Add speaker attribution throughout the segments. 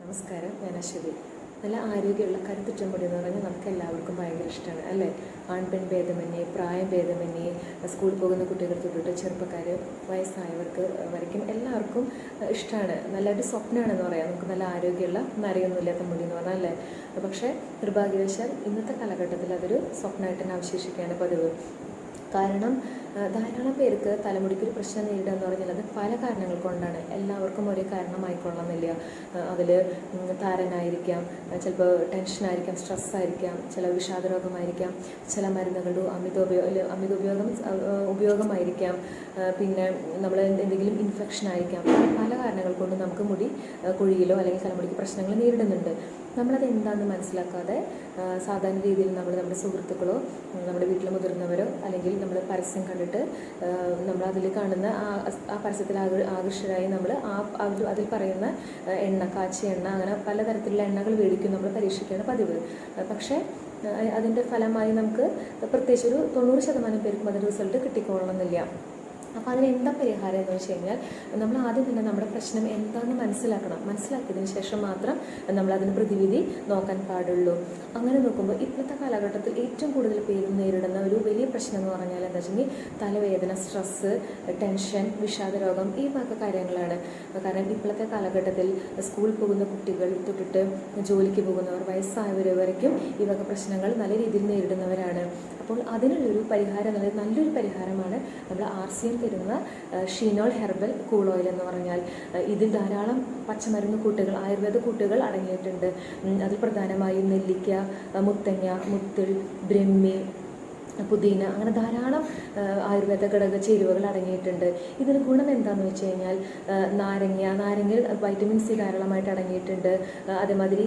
Speaker 1: നമസ്കാരം ഞാൻ അശ്വതി. നല്ല ആരോഗ്യമുള്ള കരുത്തുറ്റ മുടി എന്ന് പറഞ്ഞാൽ നമുക്ക് എല്ലാവർക്കും ഭയങ്കര ഇഷ്ടമാണ് അല്ലേ? ആൺപെൺ ഭേദമന്യേ പ്രായം ഭേദമന്യേ സ്കൂളിൽ പോകുന്ന കുട്ടികൾ തൊട്ടിട്ട് ചെറുപ്പക്കാർ വയസ്സായവർക്ക് വരയ്ക്കും എല്ലാവർക്കും ഇഷ്ടമാണ്. നല്ലൊരു സ്വപ്നമാണെന്ന് പറയാം. നമുക്ക് നല്ല ആരോഗ്യമുള്ള നരയൊന്നുമില്ലാത്ത മുടി എന്ന് പറഞ്ഞാൽ അല്ലേ? പക്ഷേ നിർഭാഗ്യവശാൽ ഇന്നത്തെ കാലഘട്ടത്തിൽ അതൊരു സ്വപ്നമായിട്ട് തന്നെ അവശേഷിക്കുകയാണ് പതിവ്. കാരണം ധാരാളം പേർക്ക് തലമുടിക്കൊരു പ്രശ്നം നേരിടുക എന്ന് പറഞ്ഞാൽ അത് പല കാരണങ്ങൾ കൊണ്ടാണ്. എല്ലാവർക്കും ഒരേ കാരണമായിക്കൊള്ളണമെന്നില്ല അതിൽ താരനായിരിക്കാം ചിലപ്പോൾ ടെൻഷനായിരിക്കാം സ്ട്രെസ്സായിരിക്കാം ചില വിഷാദരോഗമായിരിക്കാം ചില മരുന്നുകളുടെ അമിതോപയോഗം അമിതോപയോഗം ഉപയോഗമായിരിക്കാം. പിന്നെ നമ്മൾ എന്തെങ്കിലും ഇൻഫെക്ഷൻ ആയിരിക്കാം പല കാരണങ്ങൾ കൊണ്ട് നമുക്ക് മുടി കുഴിയിലോ അല്ലെങ്കിൽ തലമുടിക്ക് പ്രശ്നങ്ങൾ നേരിടുന്നുണ്ട്. നമ്മളത് എന്താണെന്ന് മനസ്സിലാക്കാതെ സാധാരണ രീതിയിൽ നമ്മൾ നമ്മുടെ സുഹൃത്തുക്കളോ നമ്മുടെ വീട്ടിലെ മുതിർന്നവരോ അല്ലെങ്കിൽ നമ്മൾ പരസ്യം കണ്ടിട്ട് നമ്മൾ അതിൽ കാണുന്ന ആ പരസ്യത്തിൽ ആകൃ- ആകർഷകരായി നമ്മൾ ആ അതിൽ പറയുന്ന എണ്ണ കാച്ചിയ എണ്ണ അങ്ങനെ പലതരത്തിലുള്ള എണ്ണകൾ മേടിക്കും നമ്മൾ പരീക്ഷിക്കുകയാണ് പതിവ്. പക്ഷേ അതിന്റെ ഫലമായി നമുക്ക് പ്രത്യേകിച്ച് ഒരു തൊണ്ണൂറ് ശതമാനം പേർക്കും അതിന്റെ റിസൾട്ട് കിട്ടിക്കൊള്ളണമെന്നില്ല. അപ്പോൾ അതിന് എന്താ പരിഹാരം എന്ന് വെച്ച് കഴിഞ്ഞാൽ നമ്മൾ ആദ്യം തന്നെ നമ്മുടെ പ്രശ്നം എന്താണെന്ന് മനസ്സിലാക്കണം. മനസ്സിലാക്കിയതിന് ശേഷം മാത്രം നമ്മൾ അതിന് പ്രതിവിധി നോക്കാൻ പാടുള്ളൂ. അങ്ങനെ നോക്കുമ്പോൾ ഇപ്പോഴത്തെ കാലഘട്ടത്തിൽ ഏറ്റവും കൂടുതൽ പേര് നേരിടുന്ന ഒരു വലിയ പ്രശ്നം എന്ന് പറഞ്ഞാൽ എന്താ വെച്ചെങ്കിൽ തലവേദന സ്ട്രെസ്സ് ടെൻഷൻ വിഷാദരോഗം ഈ വക കാര്യങ്ങളാണ്. കാരണം ഇപ്പോഴത്തെ കാലഘട്ടത്തിൽ സ്കൂളിൽ പോകുന്ന കുട്ടികൾ തൊട്ടിട്ട് ജോലിക്ക് പോകുന്നവർ വയസ്സായവർ വരയ്ക്കും ഈ വക പ്രശ്നങ്ങൾ നല്ല രീതിയിൽ നേരിടുന്നവരാണ്. അപ്പോൾ അതിനുള്ളൊരു പരിഹാരം നല്ലൊരു പരിഹാരമാണ് നമ്മൾ ആർ സി എം തരുന്ന ഷീനോൾ ഹെർബൽ കൂൾ ഓയിൽ എന്ന് പറഞ്ഞാൽ ഇതിൽ ധാരാളം പച്ചമരുന്ന് കൂട്ടുകൾ ആയുർവേദ കൂട്ടുകൾ അടങ്ങിയിട്ടുണ്ട്. അതിൽ പ്രധാനമായും നെല്ലിക്ക മുത്തങ്ങ മുത്തിൽ ബ്രഹ്മി പുതിന അങ്ങനെ ധാരാളം ആയുർവേദ ഘടക ചേരുവകൾ അടങ്ങിയിട്ടുണ്ട്. ഇതിന് ഗുണം എന്താണെന്ന് വെച്ച് കഴിഞ്ഞാൽ നാരങ്ങ നാരങ്ങയിൽ വൈറ്റമിൻ സി ധാരാളമായിട്ട് അടങ്ങിയിട്ടുണ്ട്. അതേമാതിരി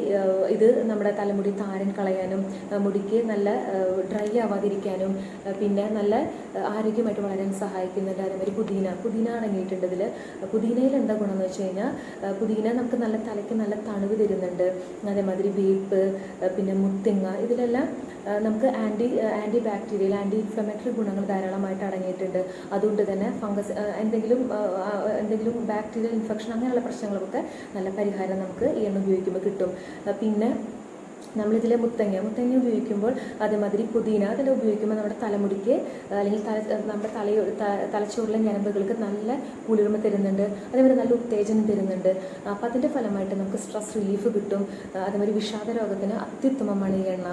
Speaker 1: ഇത് നമ്മുടെ തലമുടി താരൻ കളയാനും മുടിക്ക് നല്ല ഡ്രൈ ആവാതിരിക്കാനും പിന്നെ നല്ല ആരോഗ്യമായിട്ട് വളരാൻ സഹായിക്കുന്നുണ്ട്. അതേമാതിരി പുതിന പുതിന അടങ്ങിയിട്ടുണ്ട് ഇതിൽ പുതിനയിൽ എന്താ ഗുണം എന്ന് വെച്ച് കഴിഞ്ഞാൽ പുതിന നമുക്ക് നല്ല തലയ്ക്ക് നല്ല തണുവ് തരുന്നുണ്ട്. അതേമാതിരി വേപ്പ് പിന്നെ മുത്തിങ്ങ ഇതിലെല്ലാം നമുക്ക് anti anti bacterial anti inflammatory ഗുണങ്ങൾ ധാരാളമായിട്ട് അടങ്ങിയിട്ടുണ്ട്. അതുകൊണ്ട് തന്നെ ഫംഗസ് എന്തെങ്കിലും എന്തെങ്കിലും ബാക്ടീരിയൽ ഇൻഫെക്ഷൻ അങ്ങനെയുള്ള പ്രശ്നങ്ങൾക്കൊക്കെ നല്ല പരിഹാരം നമുക്ക് ഈ എണ്ണ ഉപയോഗിക്കുമ്പോൾ കിട്ടും. പിന്നെ നമ്മളിതിൽ മുത്തങ്ങ മുത്തങ്ങ ഉപയോഗിക്കുമ്പോൾ അതേമാതിരി പുതിന അതെല്ലാം ഉപയോഗിക്കുമ്പോൾ നമ്മുടെ തലമുടിക്ക് അല്ലെങ്കിൽ തല നമ്മുടെ തലയോ തലച്ചോറിലെ ഞരമ്പുകൾക്ക് നല്ല കുളിർമ തരുന്നുണ്ട് അതേപോലെ നല്ല ഉത്തേജനം തരുന്നുണ്ട്. അപ്പോൾ അതിന്റെ ഫലമായിട്ട് നമുക്ക് സ്ട്രെസ് റിലീഫ് കിട്ടും. അതേമാതിരി വിഷാദ രോഗത്തിന് അത്യുത്തമമാണ് ഈ എണ്ണ.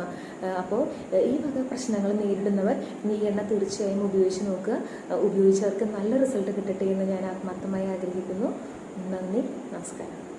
Speaker 1: അപ്പോൾ ഈ വക പ്രശ്നങ്ങൾ നേരിടുന്നവർ ഈ എണ്ണ തീർച്ചയായും ഉപയോഗിച്ച് നോക്കുക. ഉപയോഗിച്ചവർക്ക് നല്ല റിസൾട്ട് കിട്ടട്ടെ എന്ന് ഞാൻ ആത്മാർത്ഥമായി ആഗ്രഹിക്കുന്നു. നന്ദി നമസ്കാരം.